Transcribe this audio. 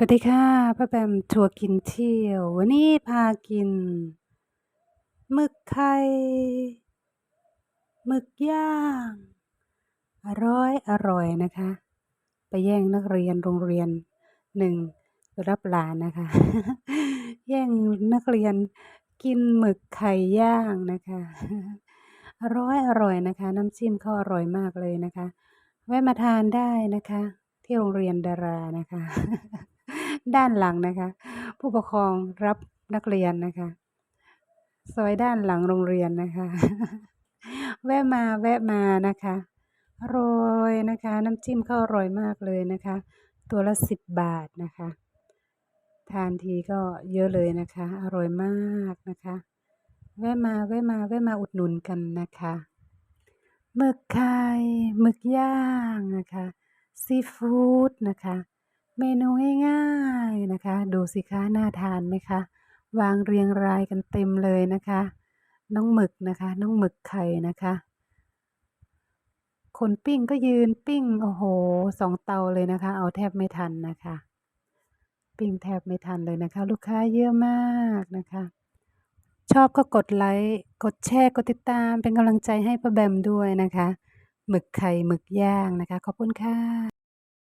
สวัสดีค่ะป้าแบมทัวร์กินเที่ยว วันนี้พากินหมึกไข่หมึกย่าง อร่อยอร่อยนะคะ ไปแย่งนักเรียนโรงเรียนหนึ่งไปรับหลานนะคะ แย่งนักเรียนกินหมึกไข่ย่างนะคะ อร่อยอร่อยนะคะ น้ำจิ้มเขาอร่อยมากเลยนะคะ แวะมาทานได้นะคะ ที่โรงเรียนดารานะคะ ด้านหลังนะคะ ผู้ปกครองรับนักเรียนนะคะซอยด้านหลังโรงเรียนนะคะ แวะมาแวะมานะคะอร่อยนะคะ น้ำจิ้มเขาอร่อยมากเลยนะคะ ตัวละสิบบาทนะคะ ทานทีก็เยอะเลยนะคะ อร่อยมากนะคะ แวะมาแวะมาแวะมาอุดหนุนกันนะคะหมึกไข่หมึกย่างนะคะซีฟู้ดนะคะ เมนูง่ายๆนะคะ ดูสิคะน่าทานไหมคะ วางเรียงรายกันเต็มเลยนะคะ น้องหมึกนะคะ น้องหมึกไข่นะคะ คนปิ้งก็ยืนปิ้งโอ้โหสองเตาเลยนะคะ เอาแทบไม่ทันนะคะ ปิ้งแทบไม่ทันเลยนะคะ ลูกค้าเยอะมากนะคะ ชอบก็กดไลค์กดแชร์กดติดตามเป็นกำลังใจให้ป้าแบมด้วยนะคะหมึกไข่หมึกย่างนะคะ ขอบคุณค่ะ